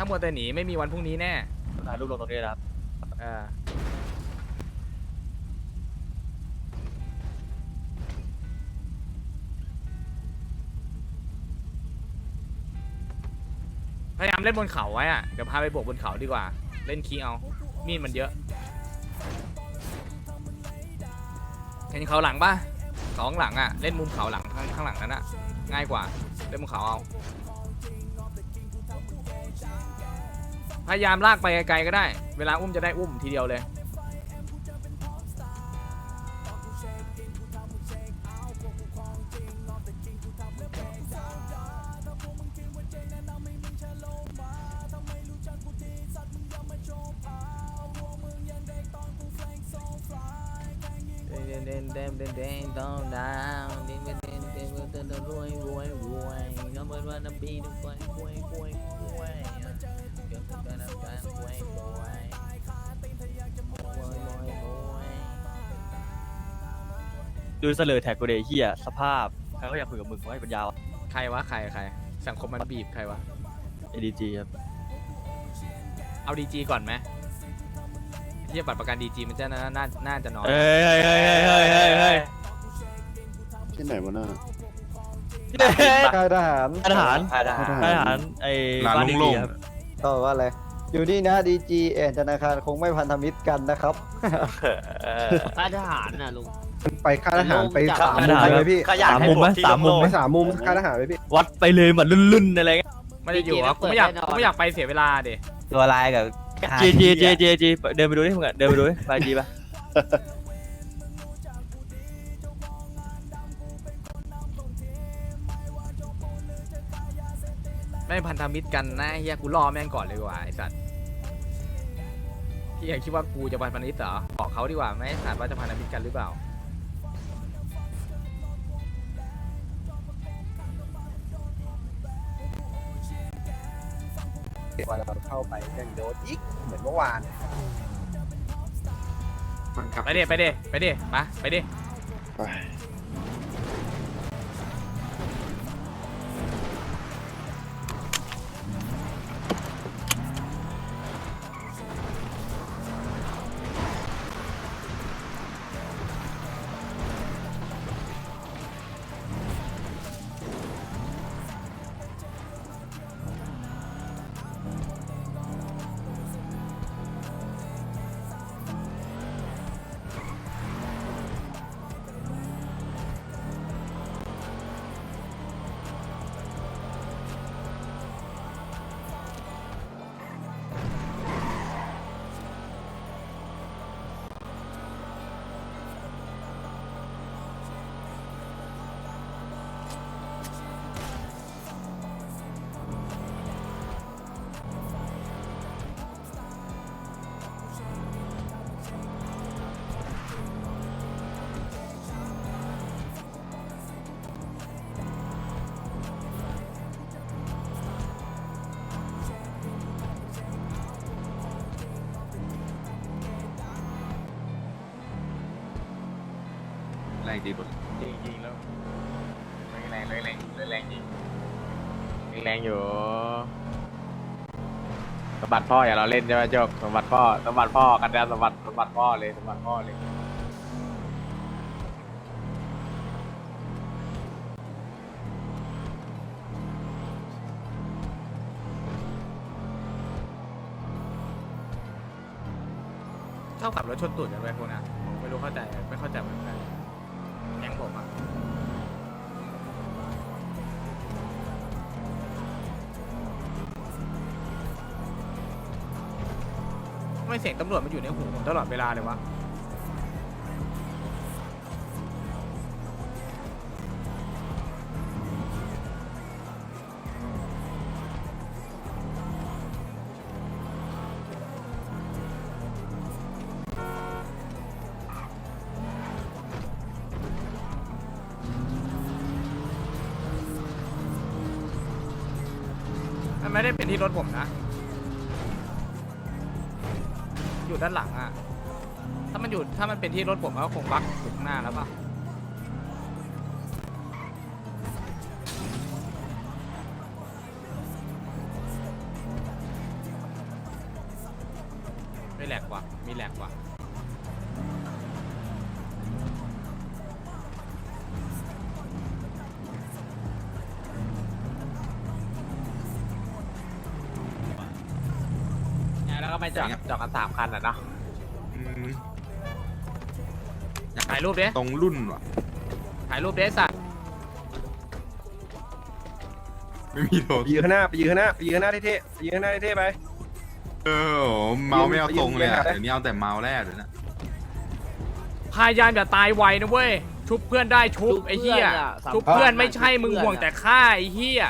ถ้ามัวแต่หนีไม่มีวันพรุ่งนี้แน่ถ่ายรูปลงตรงนี้นะครับเออพยายามเล่นบนเขาไว้อะเดี๋ยวพาไปบวกบนเขาดีกว่า เล่นคีเอา มีดมันเยอะ เห็นเขาหลังปะเขาข้างหลังอะเล่นมุมเขาหลังข้างข้างหลังนั้นอะง่ายกว่า เล่นมุมเขาเอา พยายามลากไปไกลๆก็ได้ เวลาอุ้มจะได้อุ้มทีเดียวเลยเด่นเด่นเด่นเด่นเด่น ต้องดาวเด่นเด่นเด่นเด่นเด่นรวยรวยรวยก็เหมือนว่าน้ำปีน้ำกล้วยกล้วยกล้วยกล้วยเกี่ยวกับการน้ำตาลกล้วยกล้วยกล้วยกล้วยกล้วยดูเสลอแท็กกูเดเฮียสภาพใครก็อยากคุยกับมึงว่าให้ปัญญาใครวะใครใคร สังคมมันบีบใครวะ เอดีจีครับเอาดีจีก่อนไหมเยี่ยบัตรประกันดีจีมันจะน่าน่าน่าจะน้อยเฮ้ยเฮ้ยเฮ้ยเฮ้ยเฮ้ยเฮ้ยที่ไหนวะน่ะค่ายทหารทหารค่ายทหารทหารไอ้ร้านบ้านดีโล่งครับ ต่อว่าอะไร อยู่นี่นะดีจีเอ็นธนาคารคงไม่พันธมิตรกันนะครับค่ายทหารน่ะลุง ไปค่ายทหารไปค่ายสามทมุมหารเลยพี่ก็อยากสามให้มุมไหมบวกที่สามมุมโล่งไปสามมุมค่ายทหารเลยพี่วัดไปเลยเหมือนลุ่นๆอะไรเงี้ยไม่ได้อยู่วะกูไม่อยากกูไม่อยากไปเสียเวลาเด็ตัวลายกับเจเจเจเจเจเดินไปดูดิมึงอะเดินไปดูดิไปจีปะ ไม่พันธมิตรกันนะเฮียกูรอแม่งก่อนเลยดีกว่าไอสัตว์พี่ยังคิดว่ากูจะพันธมิตรเหรอบอกเขาดีกว่าไหมสัตว์ว่าจะพันธมิตรกันหรือเปล่ากว่าเราเข้าไปยังโดนอีกเหมือนเมื่อวานไปดิไปดิไปดิไปไปดิไป แรงดีกว่าจริงจริงแล้วแรงแรงแรงแรงจริงแรงอยู่สมบัติพ่ออย่าเราเล่นใช่ไหมโจกสมบัติพ่อสมบัติพ่อกันนะสมบัติสมบัติพ่อเลยสมบัติพ่อเลยชอบขับรถชนตูดกันไปพวกนั้นผมไม่รู้เข้าใจไม่เข้าใจเหมือนกัน เสียงตำรวจมันอยู่ในหูผมตลอดเวลาเลยวะ มันไม่ได้เป็นที่รถผมนะ อยู่ด้านหลังอะถ้ามันอยู่ถ้ามันเป็นที่รถผมก็คงบักอยู่ข้างหน้าแล้วป่ะ ไปจอดจอดกันสามคันอะเนาะอืมถ่ายรูปดิตรงรุ่นว่ะ ถ่ายรูปดิสัตว์ไม่มีโทรไปยืนข้างหน้าไปยืนข้างหน้าไปยืนข้างหน้าเท่ๆไปยืนข้างหน้าเท่ๆไป เออโหเมาไม่เอาตรงเลยอะยืนเดี๋ยวนี้เอาแต่เมาแรกเลยนะพยายามอย่าตายไวนะเว้ยชุบเพื่อนได้ชุบไอ้เหี้ยชุบเพื่อนไม่ใช่มึงห่วงแต่ฆ่าไอ้เหี้ย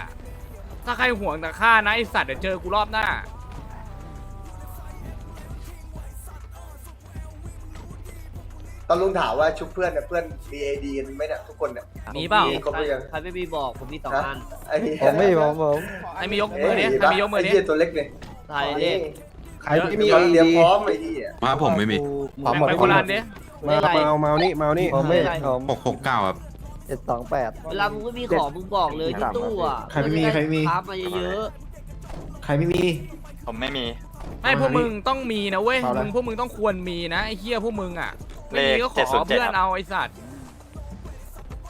ถ้าใครห่วงแต่ฆ่านะไอ้สัตว์เดี๋ยวเจอกูรอบหน้า ตอนลุงถามว่าชุบเพื่อนเนี่ยเพื่อน BAD กันไหมเนี่ยทุกคนเนี่ยมีเปล่าครบหรือยังใครไม่มีบอกผมมีสองอันไอ้เหี้ยผมไม่ผมผมใครมียกมือดิใครมียกมือดิไอ้เหี้ยตัวเล็กเลยถ่ายเลขใครที่มีเราเตรียมพร้อมไอ้ที่มาผมไม่มีพร้อมหมดไปพโคร้อมหมราดณดิมาเมาเมานี่เมานี่ผมไม่ผมหกหกเก้าครับเจ็ดสองแปดเวลามึงไม่มีของมึงบอกเลยที่ตู้อะใครไม่มีใครไม่มีพับมาเยอะใครไม่มี ผมไม่มี ไม่พวกมึงต้องมีนะเว้ยเอาละมึงพวกมึงต้องควรมีนะไอ้เหี้ยพวกมึงอะ ไม่มีเลขก็ขอ707เพื่อนเอาไอ้สัตว์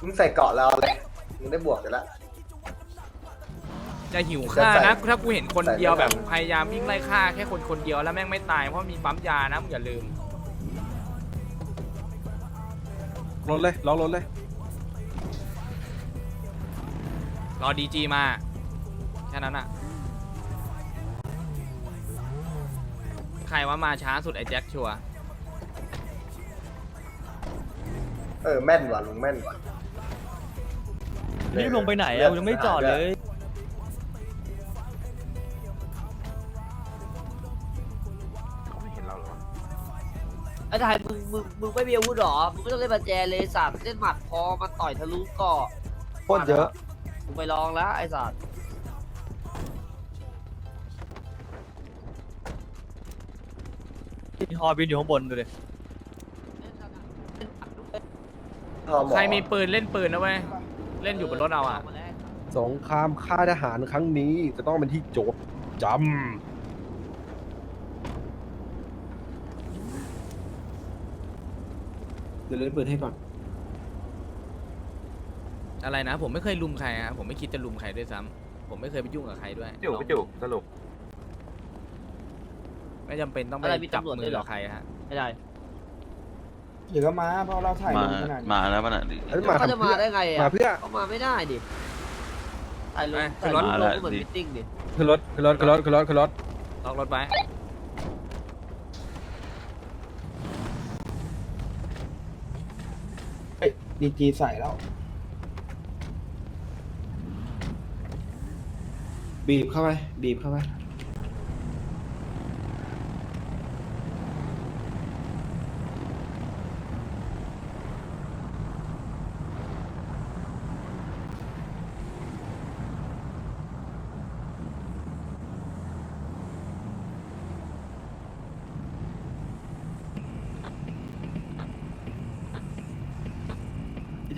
มึงใส่เกาะแล้วเลยมึงได้บวกกันแล้วจะหิวฆ่าจะใส่นะถ้ากูเห็นคนเดียวใส่แบไม่บทันพยายามวิ่งไล่ฆ่าแค่คนคนเดียวแล้วแม่งไม่ตายเพราะมีปั๊มยานะมึงอย่าลืม รถเลยล็อกรถเลยรอดีจีมาแค่นั้นอะใครว่ามาช้าสุดไอ้แจ็คชัวร์ เออแม่นว่ะลุงแม่นว่ะนี่ลงไปไหนอะยังไม่จอดเลยไม่เห็นเราหรอๆไอ้ถ่ายมึงมึงมึงไม่มีอาวุธหรอ มึงไม่ต้องเล่นบัญแจเลยสัตว์เล่นหมัดพอมันต่อยทะลุเกาะโคตรเยอะมึงไปลองแล้วไอ้สัตว์ที่ฮอบินอยู่ข้างบนดูดิ พอหมอใครมีปืนเล่นปืนนะเว้ยเล่นอยู่บนรถเอาอะสงครามค่าทหารครั้งนี้จะต้องเป็นที่โจทย์จเดี๋ยวเล่นปืนให้ก่อน อะไรนะ ผมไม่เคยลุมใครฮะผมไม่คิดจะลุมใครด้วยซ้ำผมไม่เคยไปยุ่งกับใครด้วยจุกจุกสรุปไม่จำเป็นต้องไปอะไรมีจับตำรวจมืด้วอยเหรอ กับใครฮะ ไม่ได้ เดี๋ยวก็มาเพราะเราถ่ายลงขนาดนี้มาแล้วมันอะำเอ้ย มาเขาจะทำมาเพื่อได้ไงมาอะเพื่อเขามาไม่ได้ดิถ่ายลงไปขึ้ถ่านยรลถงก็เหมือนมิทติ้งดิขึ้นรถขึ้นรถขึ้นรถขึ้นรถขึ้นรถล็อกรถไว้ดีจีใส่แล้วบีบเข้าไปบีบเข้าไป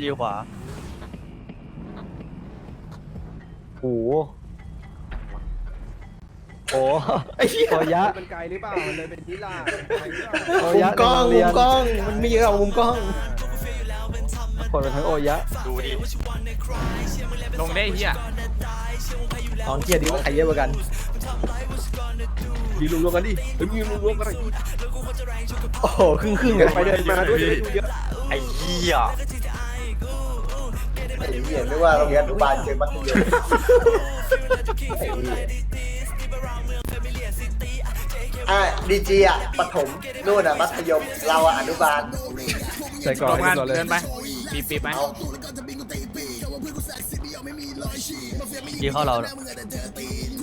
ดีขวาโอ้โหโอ้โอยะ มันไกลหรือเปล่า มันเลยเป็นนิลาไกลหรือเปล่าโอยะกล้องในโรเรียนมุมกล้อง มันมีเอามุมกล้อง คนเป็นทั้งโอยะดูดิลงได้ไอ้เฮียตอนเกียร์ดีว่าใครเยอะกว่ากัน ยืนรวมๆกันดิเฮ้ยยืนรวมๆกันหน่อยโอ้โห ครึ่งครึ่งๆกันไปเดินมาด้วยจะได้ดูเยอะไอ้เหี้ย ไอ้เหี้ยไม่ว่าโรงเรียนอนุบาลเจอมัธยมไอ้เหี้ยอะดีจีอะปฐมนู่นอะมัธยม เราอะอนุบาล ใส่ก่อนลงงานก่อนเลยเดินไปปีบปีบไปเอาดีเข้าเราเนี่ย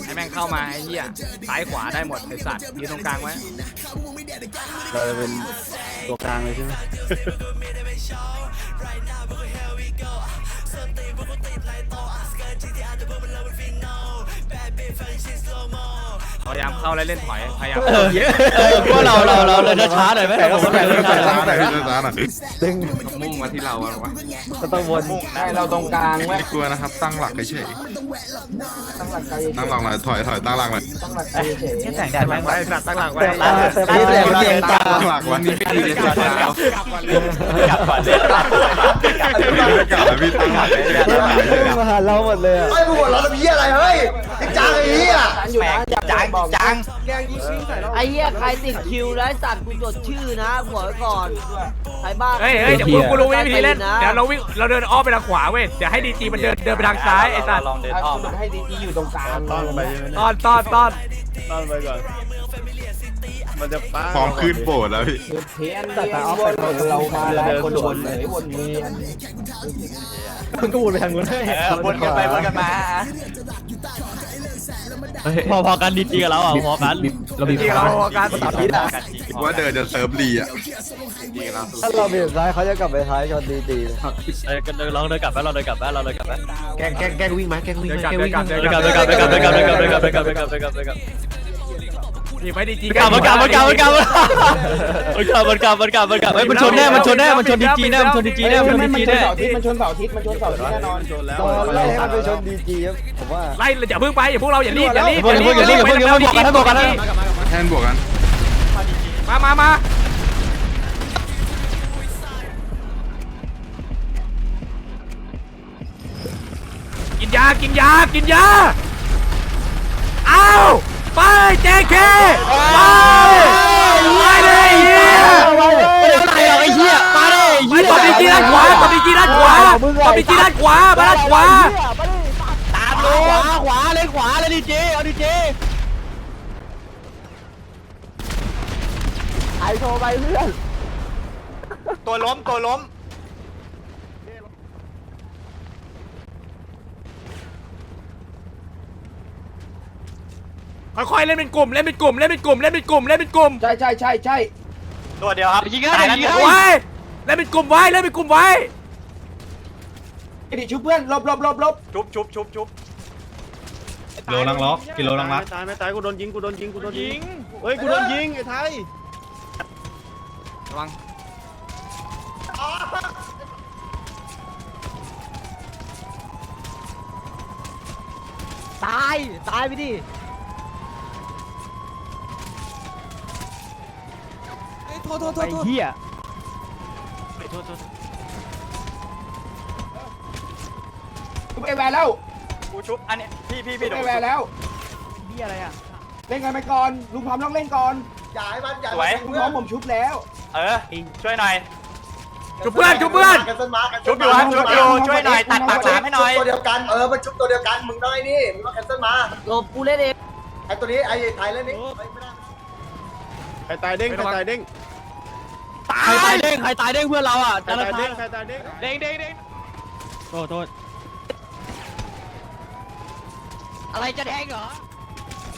ให้แม่งเข้ามาไอ้เฮียซ้ายขวาได้หมดไอ้สัตว์ยืนตรงกลางไว้เราจะเป็นตัวกลางเลยใช่ไหม เอา ยาามเข้าแล้วเล่นถอยพยายามเออเออพวกเราเราเราเดินช้าหน่อยไหมเราเดินช้าหน่อยช้าหน่อยพี่ช้าหน่อยดึงมุ่งมาที่เราอะวะก็ต้องวนใช่เราตรงกลางไว้ไม่กลัวนะครับ ตั้งหลักเฉยตั้งหลักใจๆตั้งหลักหน่อยถอยถอยตั้งหลักหน่อยตั้งหลักใจเฉยแสงแดดแม่งไว้สัตว์ตั้งหลักไว้เต็มตาเต็มตาเต็มตาตั้งหลักไว้นี่ไม่ดีเลยจ้ากลับก่อนเลยกลับแล้วพี่ตั้งหลักมาหาเราหมดเลยอะไอ้พวกเราทำเหี้ยอะไรเฮ้ยไอ้ จางไอ้เหี้ยอยู่นะอยากจางจางไอ้เหี้ยใครติดคิวแล้วไอ้สัตว์กูจดชื่อนะบอกไว้ก่อนใครบ้าเฮ้ยเฮ้ยเดี๋ยวกูกูรู้วิธีเล่นเดี๋ยวเราวิ่งเราเดินอ้อมไปทางขวาเว้ยเดี๋ยวให้ดีจีมันเดินเดินไปทางซ้ายไอ้สัตว์ลองเดินเอาอ้อมสรุปให้ดีจีอยู่ตรงกลางต้อนไปตอนตอนตอนต้อนไปก่อนมันจะป้าพร้อมขึ้นโบสถ์แล้วพี่เทียนแต่เอาไปเรามาแล้วคนวนเลยวนเวียนมันก็วนไปทางนู้นให้วนกันไปวนกันมา พอพอกันดีจีกับเราอะพอกันเรามีที่เราการว่าเดินจะเซิร์ฟลีอะถ้าเราเบี่ยงซ้ายเขาจะกลับไปท้ายชนดีดีเออกันเดินลองเดินกลับไปเราเดินกลับไปเราเดินกลับไปแกงแกงแกงวิ่งมาแกงวิ่งเดินมากลับแกงเดินวิ่งกลับมาเดินกลับเดินกลับเดินกลับเดินกลับเดินกลับเดินกลับเดินกลับเดินกลับเดินกลับ ทีไปดีจีกลับมันกลับมันกลับมันกลับมันกลับมันกลับมันกลับมันกลับเฮ้ยมันชนแน่มันชนแน่มันชนดีจีแน่มันชนดีจีแน่มันชนดีจีแน่มันชนเสาร์อาทิตย์มันชนเสาร์อาทิตย์แน่นอนๆตอนไล่ให้มันไปชนดีจีครับผมว่าไล่อย่าเพิ่งไปอย่าพวกเราอย่ารีบอย่ารีบพวกอย่ารีบอย่ารีบอย่ารีบบอกกันบอกกันนะแทนบวกกันมามามากินยากินยากินยาเอา ไปเจเคไปไปเลยเฮียไม่ได้อะไรหรอกไอ้เหี้ยมาดิไปตบดีจีด้านขวาตบดีจีด้านขวาตบดีจีด้านขวามาด้านขวาตามลงขวาขวาเลยขวาเลยดีจีเอาดีจีไอโทรไปเพื่อนตัวล้มตัวล้ม ค่อยๆเล่นเป็นกลุ่มเล่นเป็นกลุ่มเล่นเป็นกลุ่มเล่นเป็นกลุ่มเล่นเป็นกลุ่มใช่ใช่ใช่ใช่ตัวเดียวครับยิงให้ยิงให้ไว้เล่นเป็นกลุ่มไว้เล่นเป็นกลุ่มไว้ไอ้ดิชุบเพื่อนลบลบลบลบชุบชุบชุบชุบกิโลลังล็อกกิโลลังล็อกตายไม่ตายกูโดนยิงกูโดนยิงกูโดนยิงเฮ้ยกูโดนยิงไอ้ไทยระวังตาย ตายไปดิ ไอ้เหี้ยชุบไอแวร์แล้วกูชุบอันนี้พี่พี่ชุพี่บเดี๋ไอยวแวร์แล้วพี่อะไรอะเล่นกันไปก่อน ลุงพร้อมต้องเล่นก่อนอย่าให้มันอย่าสวยลุงพร้อมผมชุบแล้วเออช่วยหน่อย ชุบเพื่อนชุบเพื่อนกันต้นมากันชุบอยู่ครับชุบอยู่ช่วยหน่อยตัดปากหลามให้หน่อยตัวเดียวกันเออมันชุบตัวเดียวกันมึงต้องไอ้นี่มึงต้องแคนเซิลมาหลบกูเล่นเองไอ้ตัวนี้ไอ้ไทยเล่นนี่เฮ้ยไม่ได้ใครตายเด้งใครตายเด้ง ใครตายเด้งใครตายเด้งเพื่อนเราอะใครตายเด้งใครตายเด้งเด้งเด้งเด้งโทษโทษอะไรจะแทงเหรอ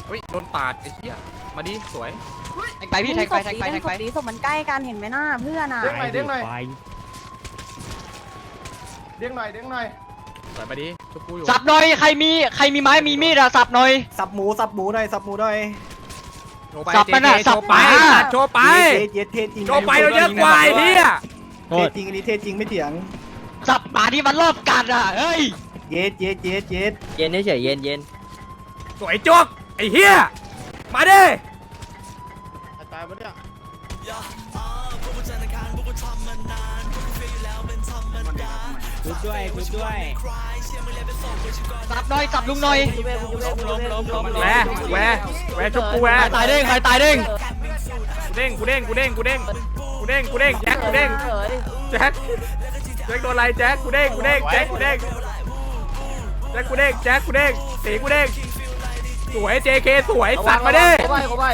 เฮ้ยโดนปาดไอ้เหี้ยมาดิสวยแทงไปพี่แทงไปแทงไปแทงไปดีศพมันใกล้กันเห็นไหมหน้าเพื่อนอะเด้งหน่อยเด้งหน่อยเด้งหน่อยเด้งหน่อยสวยมาดิชุบกูอยู่สับหน่อยใครมีใครมีไม้มีมีดอะสับหน่อยสับหมูสับหมูหน่อยสับหมูหน่อย โชว์ไปสับมันอะเจเจสับโชว์ไปหมา สัตว์โชว์ไปเย็ดเทจริงโชว์ไปเราเยอะกว่าไอ้เหี้ยเทจริงอันนี้เทจริงไม่เถียง สับหมาที่มันรอบกัดอะเฮ้ยเย็ดเย็ดเย็ดเย็ดเย็นเฉยเย็นเย็นสวยจวกไอ้เหี้ยมาดิใครตายปะเนี่ย สับหน่อยสับลุงหน่อยแหวแหวแหวชุบกูแหวใครตายเด้งใครตายเด้งกูเด้งกูเด้งกูเด้งกูเด้งกูเด้งกูเด้งแจ็คกูเด้งแจ็คแจ็คโดนอะไรแจ็คกูเด้งกูเด้งแจ็คกูเด้งแจ็คกูเด้งแจ็คกูเด้งสีกูเด้งสวย JK สวยสัตว์มาดิเข้าไปเข้าไป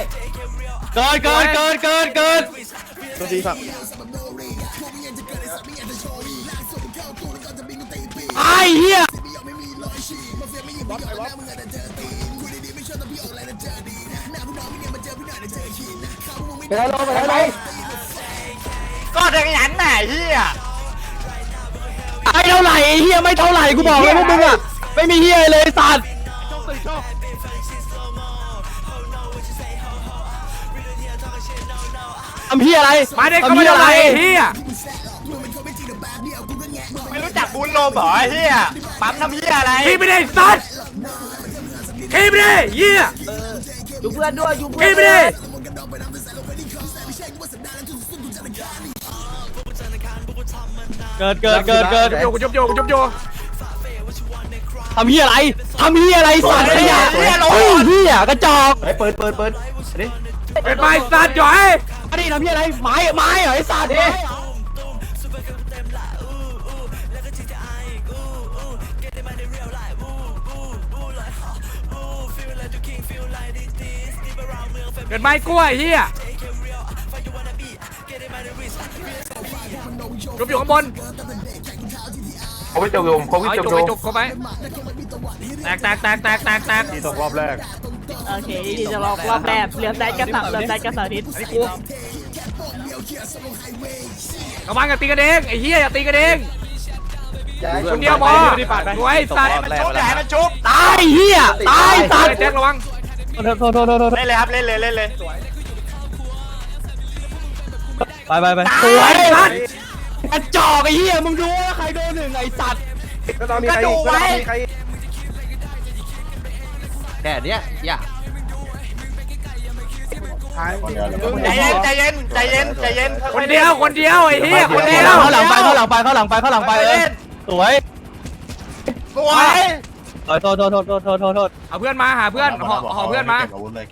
เกินเกินเกินเกินเกินตัวทีครับไอ้ เฮียไปไหนลงไปไหนไปก็จงยันแหนเฮียไม่เท่าไหร่เฮียไม่เท่าไหร่กูบอกเลยพวกมึงอะไม่มีเฮียเลยสัตว์ทำเฮียอะไรมาเด็กก็ไม่เท่าไหร่เฮีย ไม่รู้จักบุญโลมเหรอไอ้เฮียปั๊มทำเฮียอะไรขี้ไม่ได้สัตว์ขี้ไม่ได้เฮียอยู่เพื่อนด้วยอยู่เพื่ขี้อนไม่ได้เกิดเกิดเกิดเกิดโยกโยกโยกโยกโยกทำเฮียอะไรทำเฮียอะไรสัตว์ขยะเฮียเฮียกระจอกเปิดเปิดเปิดเป็นไม้สัตว์จ่อยอันนี้ทำเฮียอะไรไม้ไม้เหรอไอ้สัตว์ เหรอเป็นไม้กล้วยเฮียจบอยู่ข้างบนเขาไม่จบลมเขาไม่เอาจบจบลไปมจบเข้าไปแตกแตกแตกแตกแตกแตกที่ตกรอบแรกโอเคที่จะลอกรอบแรกเหลือมได้กระสับเหลือมได้กระสับทิศอันนี้กูระวังอย่าตีกันเองไอ้เฮียอย่าตีกันเองคนเดียวพอรวยสัตว์ชุบใหญ่มันชุบตายเฮียตายสัตว์แจ็คระวัง เล่นเลยครับเล่นเลยเล่นเลยไปไปไปสวยสัตว์กระจอกไอ้เฮียมึงดูว่าใครโดนหนึ่งไอ้สัตว์ก็ต้องมีใครอีกก็ต้องมีใครอีกแค่เนี้ยอย่าใจเย็นใจเย็นใจเย็นใจเย็นคนเดียวคนเดียวไอ้เฮียคนเดียวเข้าหลังไปเข้าหลังไปเข้าหลังไปเข้าหลังไปเออสวยสวย โทษโทษโทษโทษโทษโทษโทษเอาเพื่อนมาหาเพื่อนห่อห่อเพื่อนมา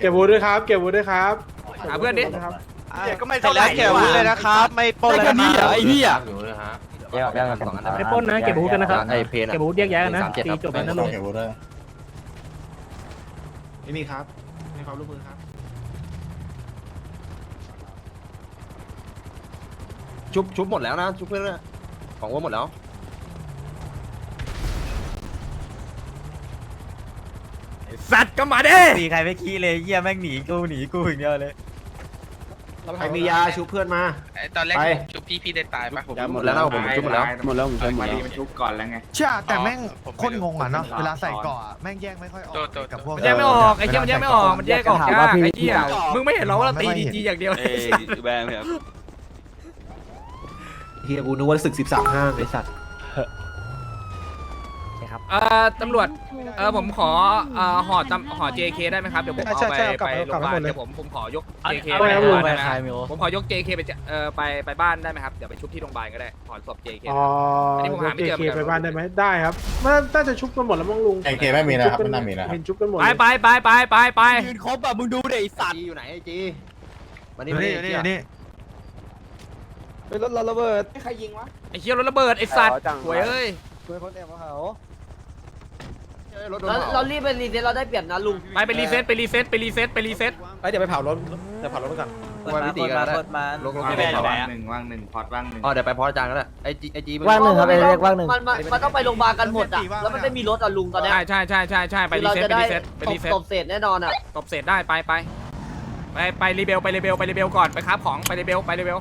เก็บวูดด้วยครับ เก็บวูดด้วยครับหาเพื่อนดิ ก็ไม่เท่าไหร่แกวุ้นเลยนะครับ ไม่ปล้นเลยนะไอ้เหี้ยแยกแยกกันสองอันไม่ปล้นนะเก็บบูธกันนะครับไอ้เพนเก็บวูดแยกย้ายกันนะสามเจ็ดตีจบแล้วนะลุงไม่มีครับให้ความร่วมมือครับชุบชุบหมดแล้วนะชุบเพื่อนนะของว่าหมดแล้ว สัตว์ก็มาดิตีใครไม่ขี้เลยเหี้ยแม่งหนีกูหนีกูอย่างเดียวเลย ใครมียาชุบเพื่อนมาตอนแรกไปชุบพี่พี่ได้ตายปะ หมดแล้วนะผมชุบหมดแล้วหมดแล้วผมชุบหมดแล้วชุบก่อนแล้วไงใช่แต่แม่งโคนงงอะเนาะเวลาใส่เกาะแม่งแยกไม่ค่อยออกกับพวกมันแยกไม่ออกไอ้เหี้ยมันแยกไม่ออกมันแยกออกยากไอ้เหี้ยมึงไม่เห็นหรอว่าเราตีดีจีอย่างเดียวแบงครับ เฮียกูนึกว่าศึกสิบสามห้าไอ้สัตว์ เอ่อตำรวจ เออผมขอเอ่อห่อตำห่อ JK ได้ไหมครับ เดี๋ยวผมเอาไปไปโรงพยาบาลเดี๋ยวผมผมขอยก JK ไปโรงพยาบาลได้ไหมผมขอยก JK ไปจะเอ่อไปไปบ้านได้ไหมครับ เดี๋ยวไปชุบที่โรงพยาบาลก็ได้ขอศพ JK อ๋ออันนี้ผมหาไม่เจอเหมือนกัน ไปบ้านได้ไหมได้ครับมันน่าจะชุบกันหมดแล้วมั้งลุงไอเคไม่มีนะครับไม่น่ามีนะครับ เห็นชุบกันหมดไปไปไปไปไปไป ยืนครบอะมึงดูดิไอ้สัตว์จีอยู่ไหนไอ้จีมานี่มานี่นี่นี่ไปรถเราระเบิดไอ้เหี้ยรถระเบิดไอ้สัตว์หวยเอ้ยช่วยคนแอบมาเผารถโดน เราเผาเรารีบไปรีเซ็ตเราได้เปรียบนะลุงไปไปรีเซ็ตไปรีเซ็ตไปรีเซ็ตไปรีเซ็ตเดี๋ยวไปเผารถเดี๋ยวเผารถก่อนว่าพิธีกันได้ลงลงไม่เป็นไรว่างหนึ่งว่างหนึ่งพอดว่างหนึ่งอ๋อเดี๋ยวไปพออาจารย์ก็ได้ไอ้จีไอ้จีว่างหนึ่งครับไอ้เล็กว่างหนึ่งมันมันมันต้องไปโรงพยาบาลกันหมดอะแล้วมันไม่มีรถอะลุงตอนเนี้ยใช่ใช่ใช่ใช่ใช่ไปรีเราเซ็ตจะไปได้รีเซ็ตไปตรีบเซ็ตตบเศษแน่นอนอะตบเศษได้ไปไปไปไปรีเบลไปรีเบลไปรีเบลก่อนไปครับของไปรีเบลไปรีเบล